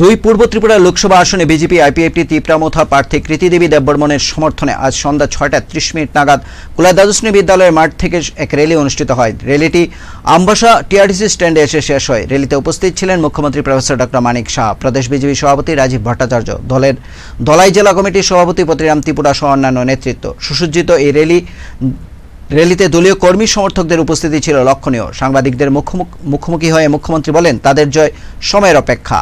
দুই পূর্ব ত্রিপুরা লোকসভা আসনে BJP IPFT Tipra Motha প্রার্থী কৃতিদেবী দেববর্মনের সমর্থনে আজ সন্ধ্যা ছয়টা ত্রিশ মিনিট নাগাদ কুলা দ্বাদশনী বিদ্যালয়ের মাঠ থেকে এক র্যালি অনুষ্ঠিত হয়। র্যালিটি আমবাসা টিআরডিসি স্ট্যান্ডে এসে শেষ হয়। র্যালিতে উপস্থিত ছিলেন মুখ্যমন্ত্রী প্রফেসর ডক্টর মানিক শাহ, প্রদেশ বিজেপি সভাপতি রাজীব ভট্টাচার্য, দলের ধলাই জেলা কমিটির সভাপতি পতিরাম ত্রিপুরা সহ অন্যান্য নেতৃত্ব। সুসজ্জিত এই র্যালি, র্যালিতে দলীয় কর্মী সমর্থকদের উপস্থিতি ছিল লক্ষণীয়। সাংবাদিকদের মুখোমুখি হয়ে মুখ্যমন্ত্রী বলেন, তাদের জয় সময়ের অপেক্ষা।